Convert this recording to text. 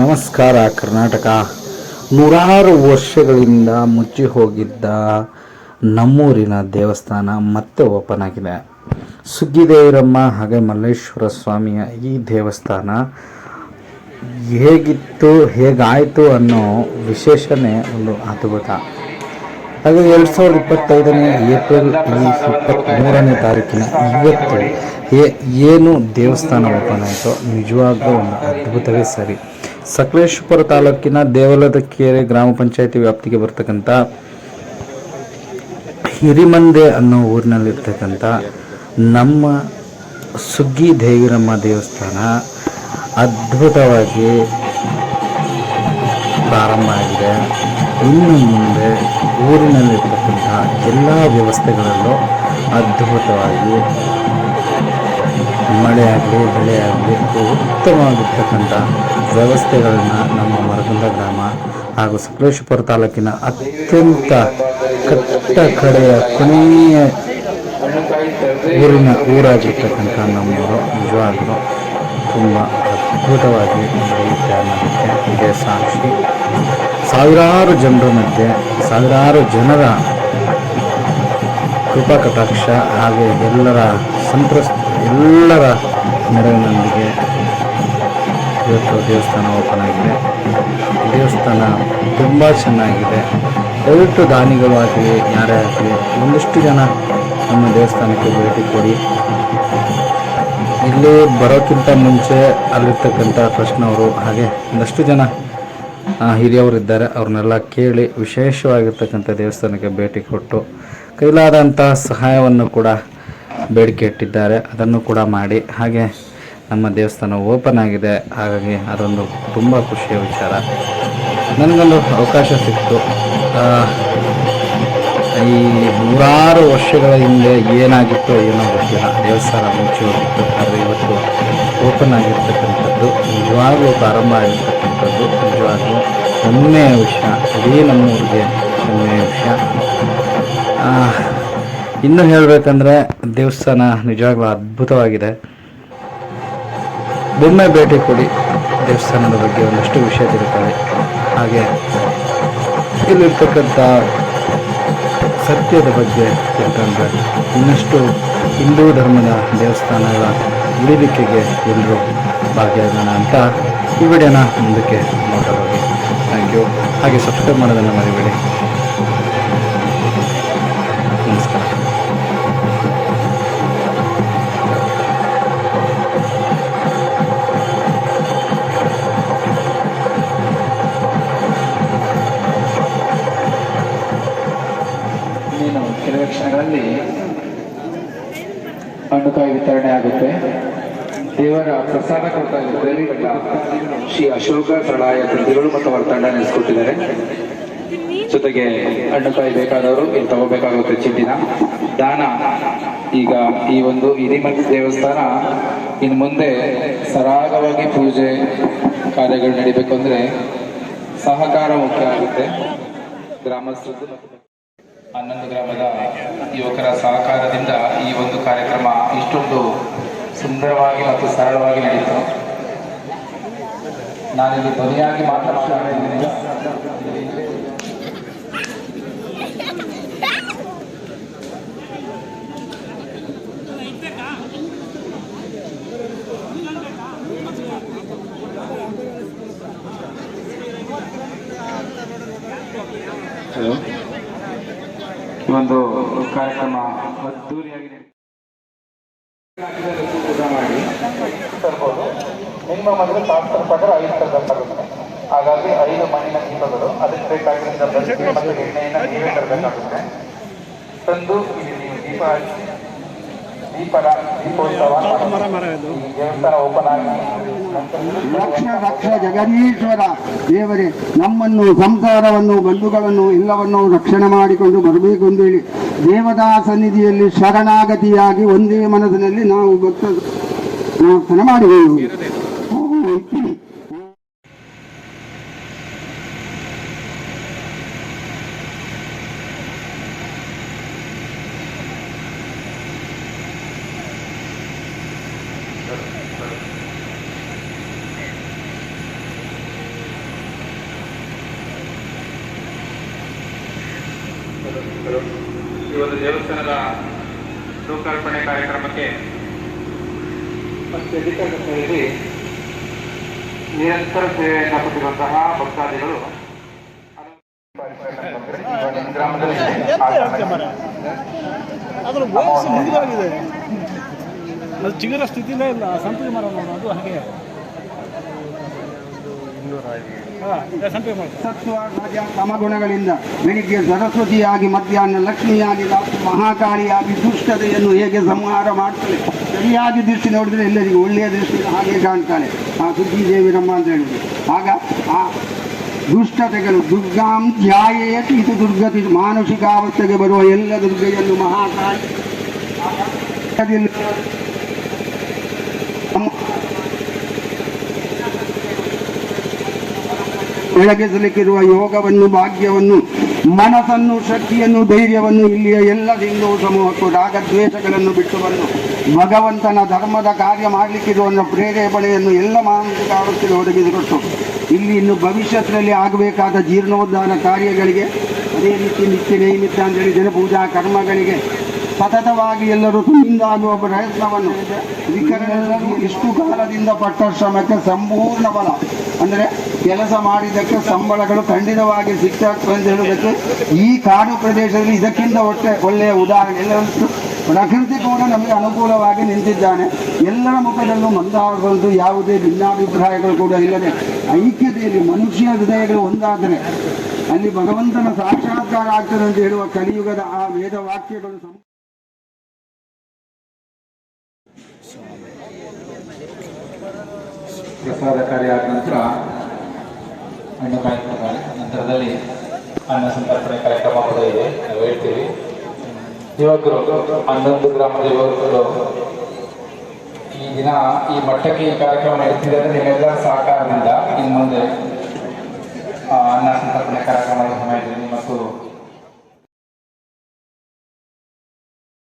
ನಮಸ್ಕಾರ, ಕರ್ನಾಟಕ. ನೂರಾರು ವರ್ಷಗಳಿಂದ ಮುಚ್ಚಿ ಹೋಗಿದ್ದ ನಮ್ಮೂರಿನ ದೇವಸ್ಥಾನ ಮತ್ತೆ ಓಪನ್ ಆಗಿದೆ. ಸುಗ್ಗಿದೇವರಮ್ಮ ಹಾಗೆ ಮಲ್ಲೇಶ್ವರ ಸ್ವಾಮಿಯ ಈ ದೇವಸ್ಥಾನ ಹೇಗಿತ್ತು, ಹೇಗಾಯಿತು ಅನ್ನೋ ವಿಶೇಷನೇ ಒಂದು ಅದ್ಭುತ. ಹಾಗೆ ಎರಡು ಸಾವಿರದ ಇಪ್ಪತ್ತೈದನೇ ಏಪ್ರಿಲ್ ಇಪ್ಪತ್ತ್ಮೂರನೇ ತಾರೀಕಿನ ಇವತ್ತು ಏನು ದೇವಸ್ಥಾನ ಓಪನ್ ಆಯಿತು ನಿಜವಾಗ್ಲೂ ಒಂದು ಅದ್ಭುತವೇ ಸರಿ. ಸಕಲೇಶ್ವರ ತಾಲೂಕಿನ ದೇವಲದ ಕೆರೆ ಗ್ರಾಮ ಪಂಚಾಯತಿ ವ್ಯಾಪ್ತಿಗೆ ಬರ್ತಕ್ಕಂಥ ಹಿರಿಮಂದೆ ಅನ್ನೋ ಊರಿನಲ್ಲಿರ್ತಕ್ಕಂಥ ನಮ್ಮ ಸುಗ್ಗಿ ದೇವಿರಮ್ಮ ದೇವಸ್ಥಾನ ಅದ್ಭುತವಾಗಿ ಪ್ರಾರಂಭ ಆಗಿದೆ. ಇನ್ನು ಮುಂದೆ ಊರಿನಲ್ಲಿರ್ತಕ್ಕಂಥ ಎಲ್ಲ ವ್ಯವಸ್ಥೆಗಳಲ್ಲೂ ಅದ್ಭುತವಾಗಿ ಮಳೆ ಆಗಲಿ ಬೆಳೆ ಆಗಲಿ ಉತ್ತಮವಾಗಿರ್ತಕ್ಕಂಥ ವ್ಯವಸ್ಥೆಗಳನ್ನು ನಮ್ಮ ಮರಗುಂದ ಗ್ರಾಮ ಹಾಗೂ ಸಕಲೇಶ್ವರ ತಾಲೂಕಿನ ಅತ್ಯಂತ ಕಟ್ಟ ಕಡೆಯ ಕೊನೆಯ ಊರಿನ ಊರಾಗಿರ್ತಕ್ಕಂಥ ನಮ್ಮೂರು ನಿಜವಾಗಲೂ ತುಂಬ ಅದ್ಭುತವಾಗಿ ಬೆಳೆಯುತ್ತೆ ಅನ್ನೋದಕ್ಕೆ ಇದೇ ಸಾಕ್ಷಿ. ಸಾವಿರಾರು ಜನರ ಮಧ್ಯೆ ಸಾವಿರಾರು ಜನರ ಕೃಪಾ ಕಟಾಕ್ಷ ಹಾಗೆ ಎಲ್ಲರ ಸಂತ್ರಸ್ ಎಲ್ಲರ ನೆರವಿನೊಂದಿಗೆ ಇವತ್ತು ದೇವಸ್ಥಾನ ಓಪನ್ ಆಗಿದೆ. ದೇವಸ್ಥಾನ ತುಂಬ ಚೆನ್ನಾಗಿದೆ. ದಯವಿಟ್ಟು ದಾನಿಗಳು ಆಗಲಿ, ಯಾರೇ ಆಗಲಿ, ಒಂದಿಷ್ಟು ಜನ ನಮ್ಮ ದೇವಸ್ಥಾನಕ್ಕೆ ಭೇಟಿ ಕೊಡಿ. ಇಲ್ಲಿ ಬರೋಕ್ಕಿಂತ ಮುಂಚೆ ಅಲ್ಲಿರ್ತಕ್ಕಂಥ ಕೃಷ್ಣವರು ಹಾಗೆ ಒಂದಷ್ಟು ಜನ ಹಿರಿಯವರಿದ್ದಾರೆ, ಅವ್ರನ್ನೆಲ್ಲ ಕೇಳಿ ವಿಶೇಷವಾಗಿರ್ತಕ್ಕಂಥ ದೇವಸ್ಥಾನಕ್ಕೆ ಭೇಟಿ ಕೊಟ್ಟು ಕೈಲಾದಂತಹ ಸಹಾಯವನ್ನು ಕೂಡ ಬೇಡಿಕೆ ಇಟ್ಟಿದ್ದಾರೆ. ಅದನ್ನು ಕೂಡ ಮಾಡಿ ಹಾಗೆ ನಮ್ಮ ದೇವಸ್ಥಾನ ಓಪನ್ ಆಗಿದೆ. ಹಾಗಾಗಿ ಅದೊಂದು ತುಂಬ ಖುಷಿಯ ವಿಚಾರ. ನನಗೊಂದು ಅವಕಾಶ ಸಿಕ್ತು. ಈ ನೂರಾರು ವರ್ಷಗಳ ಹಿಂದೆ ಏನಾಗಿತ್ತು ಏನೋ ಗೊತ್ತಿಲ್ಲ. ದೇವಸ್ಥಾನ ಮುಚ್ಚಿ ಹೋಗಿತ್ತು. ಆದರೆ ಇವತ್ತು ಓಪನ್ ಆಗಿರ್ತಕ್ಕಂಥದ್ದು ನಿಜವಾಗ್ಲೂ ಪ್ರಾರಂಭ ಆಗಿರ್ತಕ್ಕಂಥದ್ದು ನಿಜವಾಗ್ಲೂ ಹೆಮ್ಮೆಯ ವಿಷಯ ಇಡೀ ನಮ್ಮೂರಿಗೆ ಹೆಮ್ಮೆಯ ವಿಷಯ ಇನ್ನೂ ಇನ್ನು ಹೇಳಬೇಕಂದ್ರೆ ದೇವಸ್ಥಾನ ನಿಜವಾಗ್ಲೂ ಅದ್ಭುತವಾಗಿದೆ. ಒಮ್ಮೆ ಭೇಟಿ ಕೊಡಿ, ದೇವಸ್ಥಾನದ ಬಗ್ಗೆ ಒಂದಷ್ಟು ವಿಷಯ ತಿಳ್ಕೊಳ್ಳಿ ಹಾಗೆ ಇಲ್ಲಿರ್ತಕ್ಕಂಥ ಸತ್ಯದ ಬಗ್ಗೆ ತಿಳ್ಕೊಂಡ್ರೆ ಇನ್ನಷ್ಟು ಹಿಂದೂ ಧರ್ಮದ ದೇವಸ್ಥಾನಗಳ ಉಳಿವಿಕೆಗೆ ಎಲ್ಲರೂ ಭಾಗಿಯಾಗೋಣ ಅಂತ ಈ ವಿಡಿಯೋನ ಮುಂದಕ್ಕೆ ನೋಡ್ತಾ ಥ್ಯಾಂಕ್ ಯು ಹಾಗೆ ಸಬ್ಸ್ಕ್ರೈಬ್ ಮಾಡೋದನ್ನು ಮರಿಬೇಡಿ. ನಮಸ್ಕಾರ. ಕೆಲವೇ ಕ್ಷಣಗಳಲ್ಲಿ ಹಣ್ಣುಕಾಯಿ ವಿತರಣೆ ಆಗುತ್ತೆ. ದೇವರ ಪ್ರಸಾದ ಕೊಡ್ತಾ ಇದ್ದಾರೆ. ಶ್ರೀ ಅಶೋಕ ಸಳಾಯ ಕೃತಿಗಳು ಮತ್ತು ಅವರ ತಂಡ ನೆಲೆಸ್ಕೊಟ್ಟಿದ್ದಾರೆ ಜೊತೆಗೆ ಹಣ್ಣುಕಾಯಿ ಬೇಕಾದವರು, ಇಲ್ಲಿ ತಗೋಬೇಕಾಗುತ್ತೆ ಚೀಟಿನ ದಾನ. ಈಗ ಈ ಒಂದು ಹಿರಿಮಠ ದೇವಸ್ಥಾನ ಇನ್ನು ಮುಂದೆ ಸರಾಗವಾಗಿ ಪೂಜೆ ಕಾರ್ಯಗಳು ನಡಿಬೇಕು ಅಂದ್ರೆ ಸಹಕಾರ ಮುಖ್ಯ ಆಗುತ್ತೆ. ಗ್ರಾಮಸ್ಥರದ್ದು ಹನ್ನೊಂದು ಗ್ರಾಮದ ಯುವಕರ ಸಹಕಾರದಿಂದ ಈ ಒಂದು ಕಾರ್ಯಕ್ರಮ ಇಷ್ಟೊಂದು ಸುಂದರವಾಗಿ ಮತ್ತು ಸರಳವಾಗಿ ನಡೀತು. ನಾನಿಲ್ಲಿ ಧ್ವನಿಯಾಗಿ ಮಾತನಾಡಿದ್ದೀನಿ ಹಲೋ? ಈ ಒಂದು ಕಾರ್ಯಕ್ರಮ ಅದ್ದೂರಿಯಾಗಿ ಮಾಡಿ ತರ್ಬೋದು. ಮಿನಿಮಮ್ ಅಂದ್ರೆ ಸಾಕು ಪ್ರಕಾರ ಐದು ತರಬೇಕಾಗುತ್ತೆ ಹಾಗಾಗಿ ಐದು ಮಣ್ಣಿನ ದೀಪಗಳು ಅದಕ್ಕೆ ಬೇಕಾಗಿದ್ದ ಬನ್ನಿ ಮತ್ತು ಎಣ್ಣೆಯನ್ನು ನೀವೇ ತರಬೇಕಾಗುತ್ತೆ. ತಂದು ಇಲ್ಲಿ ನೀವು ದೀಪ ಹಚ್ಚಿ ದೀಪದ ದೀಪೋತ್ಸವ ದೇವಸ್ಥಾನ ಓಪನ್ ಆಗಿ ರಕ್ಷ ಲಕ್ಷ ಜಗದೀಶ್ವರ. ದೇವರೇ ನಮ್ಮನ್ನು ಸಂಸಾರವನ್ನು ಬಂಧುಗಳನ್ನು ಎಲ್ಲವನ್ನು ರಕ್ಷಣೆ ಮಾಡಿಕೊಂಡು ಬರಬೇಕು ಎಂದು ಹೇಳಿ ದೇವತಾ ಸನ್ನಿಧಿಯಲ್ಲಿ ಶರಣಾಗತಿಯಾಗಿ ಒಂದೇ ಮನಸ್ಸಿನಲ್ಲಿ ನಾವು ಭಕ್ತ ಪ್ರಾರ್ಥನೆ ಮಾಡಿದೆವು. ಧನ್ಯವಾದಗಳು ಈ ಒಂದು ದೇವಸ್ಥಾನದ ಲೋಕಾರ್ಪಣೆ ಕಾರ್ಯಕ್ರಮಕ್ಕೆ ಮತ್ತು ಅಧಿಕಾರಿಗಳಲ್ಲಿ ನಿರಂತರ ಸೇವೆಯನ್ನು ಕೊಟ್ಟಿರುವಂತಹ ಭಕ್ತಾದಿಗಳು ಅದರ ಅದು ಚಿಗುರ ಸ್ಥಿತಿನೇ ಇಲ್ಲ. ಸಂಪಿಗೆ ಮರ ಅದು ಹಾಗೆ. ಸಮಗುಣಗಳಿಂದ ಬೆಳಿಗ್ಗೆ ಸರಸ್ವತಿಯಾಗಿ ಮಧ್ಯಾಹ್ನ ಲಕ್ಷ್ಮಿಯಾಗಿ ರಾತ್ರಿ ಮಹಾಕಾಳಿಯಾಗಿ ದುಷ್ಟತೆಯನ್ನು ಹೇಗೆ ಸಂಹಾರ ಮಾಡ್ತಾಳೆ ಸರಿಯಾಗಿ ದೃಷ್ಟಿ ನೋಡಿದ್ರೆ ಎಲ್ಲರಿಗೂ ಒಳ್ಳೆಯ ದೃಷ್ಟಿ ಹಾಗೆ ಕಾಣ್ತಾಳೆ. ಆ ಸುದ್ದಿದೇವಿ ನಮ್ಮ ಅಂತ ಹೇಳಿದ್ರು. ಆಗ ಆ ದುಷ್ಟತೆಗಳು ದುರ್ಗಾಂ ಧ್ಯಾಯೇತ್ ಇದು ದುರ್ಗತಿ ಮಾನಸಿಕ ಅವಸ್ಥೆಗೆ ಬರುವ ಎಲ್ಲ ದುರ್ಗೆಯನ್ನು ಮಹಾಕಾಳಿ. ಬೆಳಗಿಸಲಿಕ್ಕಿರುವ ಯೋಗವನ್ನು, ಭಾಗ್ಯವನ್ನು, ಮನಸ್ಸನ್ನು, ಶಕ್ತಿಯನ್ನು, ಧೈರ್ಯವನ್ನು ಇಲ್ಲಿಯ ಎಲ್ಲ ಹಿಂದೂ ಸಮೂಹಕ್ಕೂ, ರಾಗದ್ವೇಷಗಳನ್ನು ಬಿಟ್ಟು ಬಂದು ಭಗವಂತನ ಧರ್ಮದ ಕಾರ್ಯ ಮಾಡಲಿಕ್ಕಿರುವ ಪ್ರೇರೇಪಣೆಯನ್ನು ಎಲ್ಲ ಮಾನಸಿಕ ಒದಗಿಸಿಕೊಟ್ಟು ಇಲ್ಲಿ ಇನ್ನು ಭವಿಷ್ಯದಲ್ಲಿ ಆಗಬೇಕಾದ ಜೀರ್ಣೋದ್ಧಾರ ಕಾರ್ಯಗಳಿಗೆ ಅದೇ ರೀತಿ ನಿತ್ಯ ನೈಮಿತ್ತ ಅಂತೇಳಿ ಜನಪೂಜಾ ಕರ್ಮಗಳಿಗೆ ಸತತವಾಗಿ ಎಲ್ಲರೂ ತುಂಬಾಗುವ ಪ್ರಯತ್ನವನ್ನು ಇಷ್ಟು ಕಾಲದಿಂದ ಪಟ್ಟ ಶ್ರಮಕ್ಕೆ ಸಂಪೂರ್ಣ ಬಲ. ಅಂದರೆ ಕೆಲಸ ಮಾಡಿದ್ದಕ್ಕೆ ಸಂಬಳಗಳು ಖಂಡಿತವಾಗಿ ಸಿಗ್ತದೆ ಅಂತ ಹೇಳುವುದಕ್ಕೆ ಈ ಕಾಡು ಪ್ರದೇಶದಲ್ಲಿ ಇದಕ್ಕಿಂತ ಒಟ್ಟೆ ಒಳ್ಳೆಯ ಉದಾಹರಣೆ. ಎಲ್ಲರಂತೂ ಪ್ರಕೃತಿ ಕೂಡ ನಮಗೆ ಅನುಕೂಲವಾಗಿ ನಿಂತಿದ್ದಾನೆ. ಎಲ್ಲರ ಮುಖದಲ್ಲೂ ಮಂದಾರದಂತೂ ಯಾವುದೇ ಭಿನ್ನಾಭಿಪ್ರಾಯಗಳು ಕೂಡ ಇಲ್ಲದೆ ಐಕ್ಯತೆಯಲ್ಲಿ ಮನುಷ್ಯ ಹೃದಯಗಳು ಒಂದಾದರೆ ಅಲ್ಲಿ ಭಗವಂತನ ಸಾಕ್ಷಾತ್ಕಾರ ಆಗ್ತದೆ ಅಂತ ಹೇಳುವ ಕಲಿಯುಗದ ಆ ವೇದ ವಾಕ್ಯಗಳು ಪ್ರಸಾದ ಕಾರ್ಯ ಆದ ನಂತರ ಹಣ್ಣು ಕಾರ್ಯಕ್ರಮ ನಂತರದಲ್ಲಿ ಅನ್ನ ಸಂತರ್ಪಣೆ ಕಾರ್ಯಕ್ರಮ ಕೂಡ ಇದೆ, ನಾವು ಹೇಳ್ತೀವಿ. ಯುವಕರು ಹನ್ನೊಂದು ಗ್ರಾಮದ ಯುವಕರು ಈ ದಿನ ಈ ಮಟ್ಟಕ್ಕೆ ಈ ಕಾರ್ಯಕ್ರಮ ನಡೆಸಿದೆ ಅಂದರೆ ನಿಮ್ಮೆಲ್ಲರ ಸಹಕಾರದಿಂದ ಇನ್ನು ಮುಂದೆ ಅನ್ನ ಸಂತರ್ಪಣೆ ಕಾರ್ಯಕ್ರಮದ ಸಮಯದಲ್ಲಿ ಮತ್ತು